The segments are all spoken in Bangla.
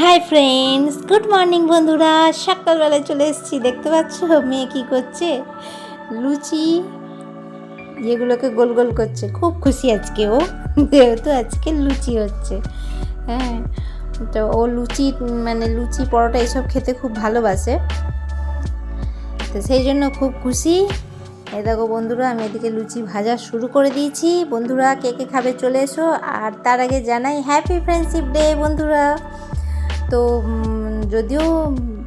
হাই ফ্রেন্ডস গুড মর্নিং বন্ধুরা। সকালবেলায় চলে এসেছি। দেখতে পাচ্ছ? মেয়ে কী করছে? লুচি এগুলোকে গোল গোল করছে। খুব খুশি আজকে ও। যেহেতু আজকে লুচি হচ্ছে। হ্যাঁ তো ও লুচি মানে লুচি পরোটা এসব খেতে খুব ভালোবাসে। তো সেই জন্য খুব খুশি। এ দেখো বন্ধুরা, আমি এদিকে লুচি ভাজা শুরু করে দিয়েছি। বন্ধুরা, কে কে খাবে চলে এসো। আর তার আগে জানাই হ্যাপি ফ্রেন্ডশিপ ডে বন্ধুরা। তো যদিও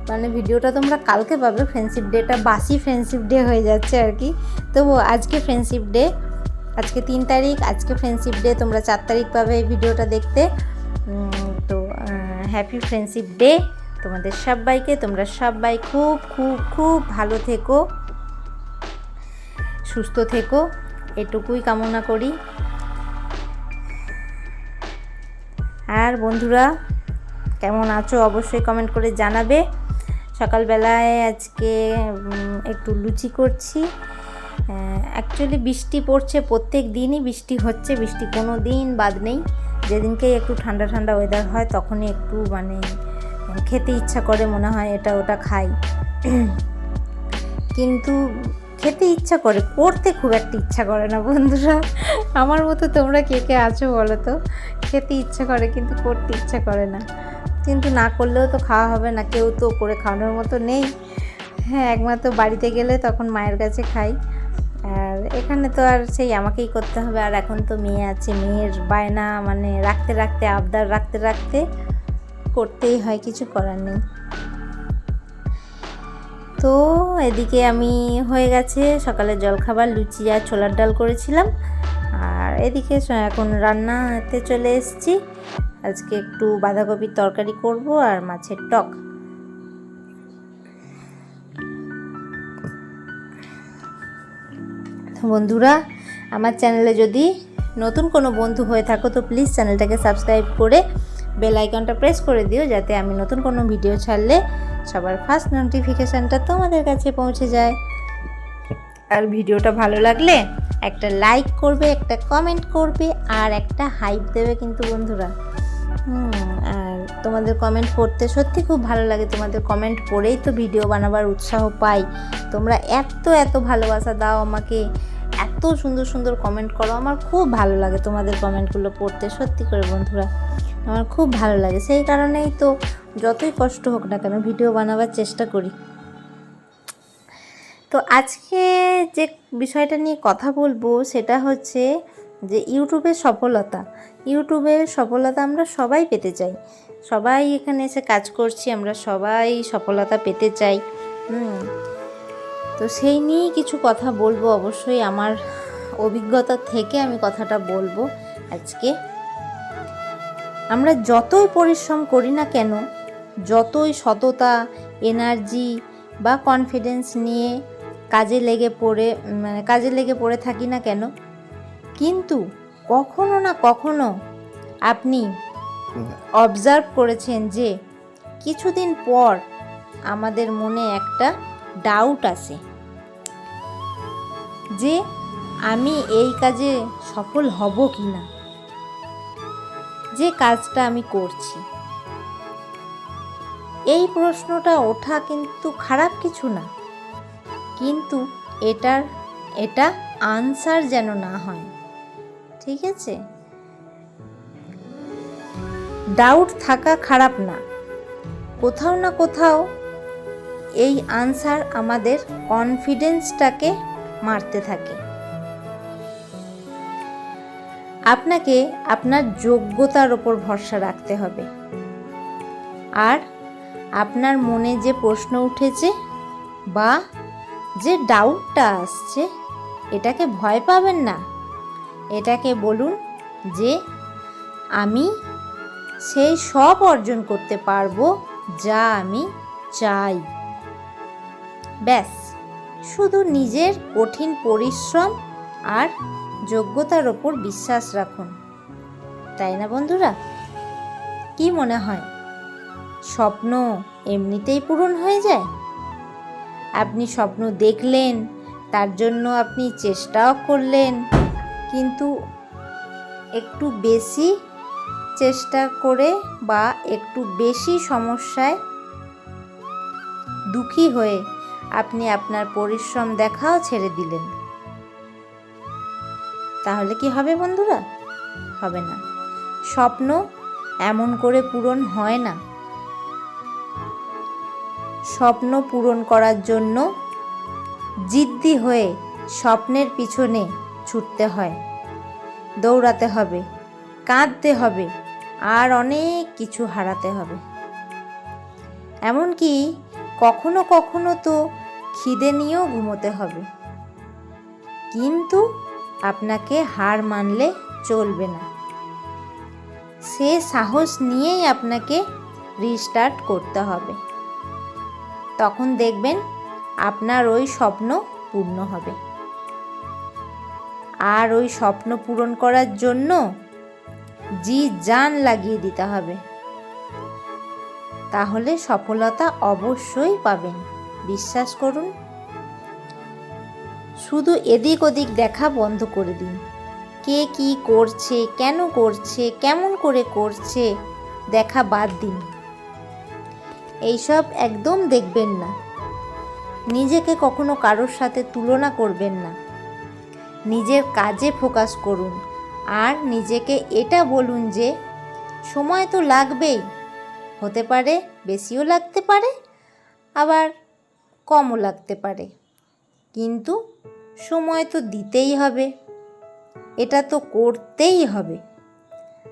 মানে ভিডিওটা তোমরা কালকে পাবে ফ্রেন্ডশিপ ডেটা বাসি ফ্রেন্ডশিপ ডে হয়ে যাচ্ছে আর কি। তবু আজকে ফ্রেন্ডশিপ ডে আজকে তিন তারিখ, আজকে ফ্রেন্ডশিপ ডে তোমরা চার তারিখ পাবে এই ভিডিওটা দেখতে। তো হ্যাপি ফ্রেন্ডশিপ ডে তোমাদের সবাইকে, তোমরা সবাই খুব খুব খুব ভালো থেকো, সুস্থ থেকো, এটুকুই কামনা করি। আর বন্ধুরা কেমন আছো অবশ্যই কমেন্ট করে জানাবে। সকালবেলায় আজকে একটু লুচি করছি। অ্যাকচুয়ালি বৃষ্টি পড়ছে প্রত্যেক দিনই, বৃষ্টি হচ্ছে, বৃষ্টি কোনো দিন বাদ নেই। যেদিনকেই একটু ঠান্ডা ঠান্ডা ওয়েদার হয়, তখনই একটু মানে খেতে ইচ্ছা করে মনে হয় এটা ওটা খাই। কিন্তু খেতে ইচ্ছা করে, করতে খুব একটা ইচ্ছা করে না বন্ধুরা। আমার মতো তোমরা কে কে আছো বলো তো? খেতে ইচ্ছা করে, কিন্তু করতে ইচ্ছা করে না। কিন্তু না করলেও তো খাওয়া হবে না, কেউ তো করে খাওয়ানোর মতো নেই। হ্যাঁ একমাত্র বাড়িতে গেলে তখন মায়ের কাছে খাই। আর এখানে তো আর সেই আমাকেই করতে হবে, আর এখন তো মেয়ে আছে, মেয়ের বায়না মানে রাখতে রাখতে, আবদার রাখতে রাখতে করতেই হয়, কিছু করার নেই। তো এদিকে আমি হয়ে গেছে, সকালে জলখাবার, লুচি আর ছোলার ডাল করেছিলাম। আর এদিকে এখন রান্নাতে চলে এসেছি। আজকে একটু বাঁধাকপির তরকারি করব আর মাছের টক। বন্ধুরা, আমার চ্যানেলে যদি নতুন কোনো বন্ধু হয়ে থাকো, তো প্লিজ চ্যানেলটাকে সাবস্ক্রাইব করে বেল আইকনটা প্রেস করে দিও, যাতে আমি নতুন কোনো ভিডিও ছাড়লে সবার ফার্স্ট নোটিফিকেশানটা তোমাদের কাছে পৌঁছে যায়। আর ভিডিওটা ভালো লাগলে একটা লাইক করবে, একটা কমেন্ট করবে, আর একটা হাইপ দেবে কিন্তু বন্ধুরা। আর তোমাদের কমেন্ট পড়তে সত্যি খুব ভালো লাগে। তোমাদের কমেন্ট পড়েই তো ভিডিও বানাবার উৎসাহ পাই। তোমরা এত এত ভালোবাসা দাও আমাকে। এত সুন্দর সুন্দর কমেন্ট করো। আমার খুব ভালো লাগে তোমাদের কমেন্টগুলো পড়তে, সত্যি করে বন্ধুরা। আমার খুব ভালো লাগে। সেই কারণেই তো যতই কষ্ট হোক না কেন ভিডিও বানাবার চেষ্টা করি। তো আজকে যে বিষয়টা নিয়ে কথা বলব, সেটা হচ্ছে যে ইউটিউবের সফলতা। ইউটিউবের সফলতা আমরা সবাই পেতে চাই। সবাই এখানে এসে কাজ করছি, আমরা সবাই সফলতা পেতে চাই। তো সেই নিয়েই কিছু কথা বলব। অবশ্যই আমার অভিজ্ঞতা থেকে আমি কথাটা বলব আজকে। আমরা যতই পরিশ্রম করি না কেন, যতই সততা, এনার্জি বা কনফিডেন্স নিয়ে কাজে লেগে পড়ে মানে কাজে লেগে পড়ে থাকি না কেন, কিন্তু কখনো না কখনো আপনি অবজার্ভ করেছেন যে কিছুদিন পর আমাদের মনে একটা ডাউট আসে যে আমি এই কাজে সফল হব কি না যে কাজটা আমি করছি। এই প্রশ্নটা ওঠা কিন্তু খারাপ কিছু না, কিন্তু এটার, এটা আনসার যেন না হয়। ঠিক আছে? ডাউট থাকা খারাপ না। কোথাও না কোথাও এই আনসার আমাদের কনফিডেন্সটাকে মারতে থাকে। আপনাকে আপনার যোগ্যতার ওপর ভরসা রাখতে হবে। আর আপনার মনে যে প্রশ্ন উঠেছে বা যে ডাউটটা আসছে, এটাকে ভয় পাবেন না। এটাকে বলুন যে আমি সেই সব অর্জন করতে পারব যা আমি চাই। ব্যাস, শুধু নিজের কঠিন পরিশ্রম আর যোগ্যতার ওপর বিশ্বাস রাখুন, তাই না বন্ধুরা? কি মনে হয়? স্বপ্ন এমনিতেই পূরণ হয়ে যায়? আপনি স্বপ্ন দেখলেন, তার জন্য আপনি চেষ্টাও করলেন কিন্তু একটু বেশি চেষ্টা করে বা একটু বেশি সমস্যায় দুঃখী হয়ে আপনি আপনার পরিশ্রম দেখাও ছেড়ে দিলেন। তাহলে কি হবে বন্ধুরা? হবে না। স্বপ্ন এমন করে পূরণ হয় না। স্বপ্ন পূরণ করার জন্য জিদ্দি হয়ে স্বপ্নের পিছনে ছুটতে হয়। দৌড়াতে হবে, কাঁদতে হবে, আর অনেক কিছু হারাতে হবে। এমনকি কখনো কখনো তো খিদে নিয়েও ঘুমোতে হবে। কিন্তু আপনাকে হার মানলে চলবে না। সে সাহস নিয়েই আপনাকে রিস্টার্ট করতে হবে। তখন দেখবেন আপনার ওই স্বপ্ন পূর্ণ হবে। আর ওই স্বপ্ন পূরণ করার জন্য জি জান লাগিয়ে দিতে হবে। তাহলে সফলতা অবশ্যই পাবেন। বিশ্বাস করুন। শুধু এদিক ওদিক দেখা বন্ধ করে দিন। কে কি করছে, কেন করছে, কেমন করে করছে দেখা বাদ দিন। এইসব একদম দেখবেন না। নিজেকে কখনো কারোর সাথে তুলনা করবেন না। নিজের কাজে ফোকাস করুন। আর নিজেকে এটা বলুন যে, সময় তো লাগবেই। হতে পারে বেশিও লাগতে পারে, আবার কমও লাগতে পারে। কিন্তু সময় তো দিতেই হবে। এটা তো করতেই হবে।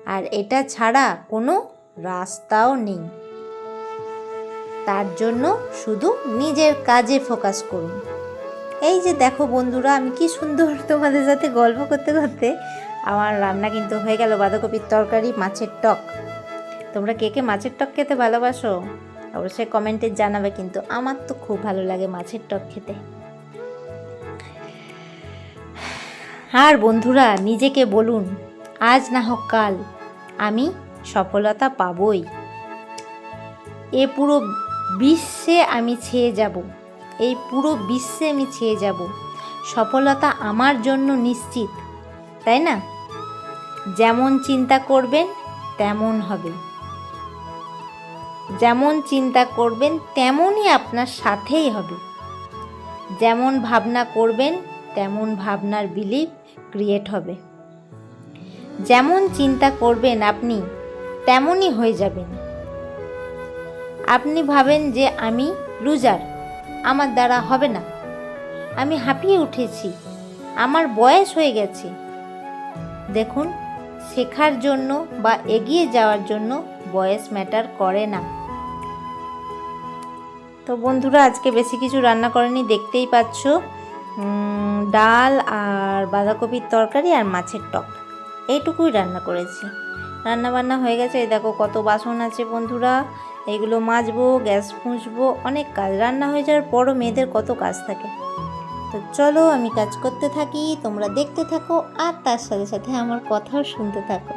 আর এটা ছাড়া কোনো রাস্তাও নেই। তার জন্য শুধু নিজের কাজে ফোকাস করুন। এই যে দেখো বন্ধুরা, আমি কি সুন্দর তোমাদের সাথে গল্প করতে করতে আমার রান্না কিন্তু হয়ে গেল বাঁধাকপির তরকারি, মাছের টক। তোমরা কে কে মাছের টক খেতে ভালোবাসো? অবশ্যই কমেন্টে জানাবে কিন্তু আমার তো খুব ভালো লাগে মাছের টক খেতে। আর বন্ধুরা, নিজেকে বলুন, আজ না হোক কাল আমি সফলতা পাবই। এ পুরো বিশ্বে আমি ছেয়ে যাব। এই পুরো বিশ্বে আমি ছেয়ে যাব। সফলতা আমার জন্য নিশ্চিত, তাই না? যেমন চিন্তা করবেন, তেমন হবে। যেমন চিন্তা করবেন, তেমনই আপনার সাথেই হবে। যেমন ভাবনা করবেন, তেমন ভাবনার বিলিভ ক্রিয়েট হবে। যেমন চিন্তা করবেন আপনি, তেমনই হয়ে যাবেন। আপনি ভাবেন যে আমি লুজার আমার দ্বারা হবে না। আমি হাঁপিয়ে উঠেছি। আমার বয়স হয়ে গেছে। দেখুন, শেখার জন্য বা এগিয়ে যাওয়ার জন্য বয়স ম্যাটার করে না। তো বন্ধুরা, আজকে বেশি কিছু রান্না করেনি, দেখতেই পাচ্ছ। ডাল আর বাঁধাকপির তরকারি আর মাছের টক। এইটুকুই রান্না করেছি। রান্না বান্না হয়ে গেছে। এই দেখো কত বাসন আছে বন্ধুরা। এগুলো মাজবো, গ্যাস পুঁছবো অনেক কাজ। রান্না হয়ে যাওয়ার পরও মেয়েদের কত কাজ থাকে। তো চলো আমি কাজ করতে থাকি, তোমরা দেখতে থাকো আর তার সাথে সাথে আমার কথাও শুনতে থাকো।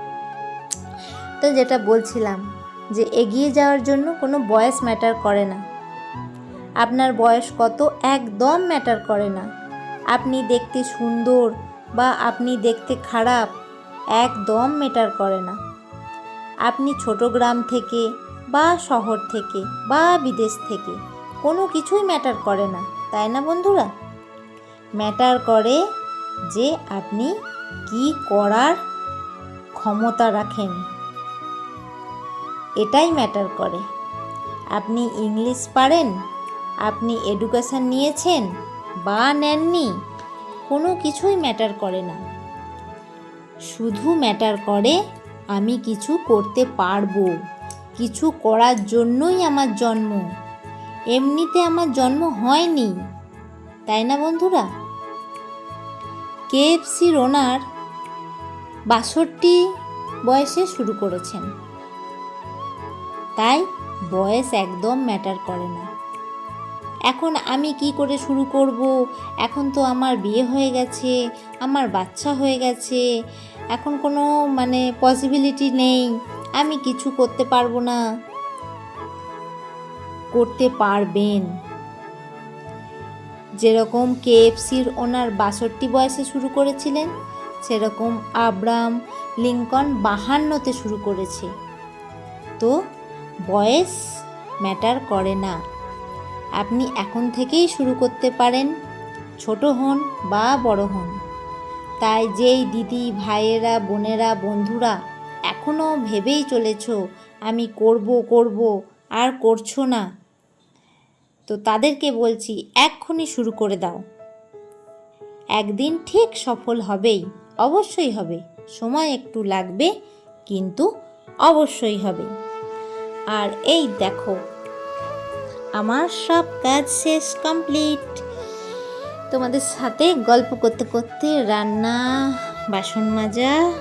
তো যেটা বলছিলাম যে এগিয়ে যাওয়ার জন্য কোনো বয়স ম্যাটার করে না। আপনার বয়স কত একদম ম্যাটার করে না। আপনি দেখতে সুন্দর বা আপনি দেখতে খারাপ একদম ম্যাটার করে না। আপনি ছোট গ্রাম থেকে বা শহর থেকে বা বিদেশ থেকে কোনো কিছুই ম্যাটার করে না, তাই না বন্ধুরা? ম্যাটার করে যে আপনি কি করার ক্ষমতা রাখেন, এটাই ম্যাটার করে। আপনি ইংলিশ পারেন, আপনি এডুকেশান নিয়েছেন বা নেননি, কোনো কিছুই ম্যাটার করে না। শুধু ম্যাটার করে আমি কিছু করতে পারব। কিছু করার জন্যই আমার জন্ম। এমনিতে আমার জন্ম হয়নি, তাই না বন্ধুরা? কেএফসির ওনার বাষট্টি বয়সে শুরু করেছেন। তাই বয়স একদম ম্যাটার করে না। এখন আমি কি করে শুরু করব? এখন তো আমার বিয়ে হয়ে গেছে, আমার বাচ্চা হয়ে গেছে, এখন কোনো মানে পসিবিলিটি নেই। আমি কিছু করতে পারব না। করতে পারবেন। যেরকম কেএফসির ওনার বাষট্টি বয়সে শুরু করেছিলেন, সেরকম আব্রাম লিঙ্কন বাহান্নতে শুরু করেছে। তো বয়স ম্যাটার করে না। আপনি এখন থেকেই শুরু করতে পারেন, ছোট হন বা বড় হন। তাই যেই দিদি, ভাইয়েরা, বোনেরা, বন্ধুরা এখনও ভেবেই চলেছ, আমি করব করব, আর করছ না। তো তাদেরকে বলছি, এক্ষুনি শুরু করে দাও। একদিন ঠিক সফল হবেই, অবশ্যই হবে। সময় একটু লাগবে, কিন্তু অবশ্যই হবে। আর এই দেখো, আমার সব কাজ শেষ, কমপ্লিট। তোমাদের সাথে গল্প করতে করতে রান্না, বাসন মাজা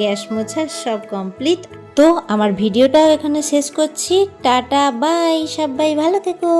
গ্যাস মোছা, সব কমপ্লিট তো আমার ভিডিওটাও এখানে শেষ করছি। টাটা বাই সবাই ভালো থেকো।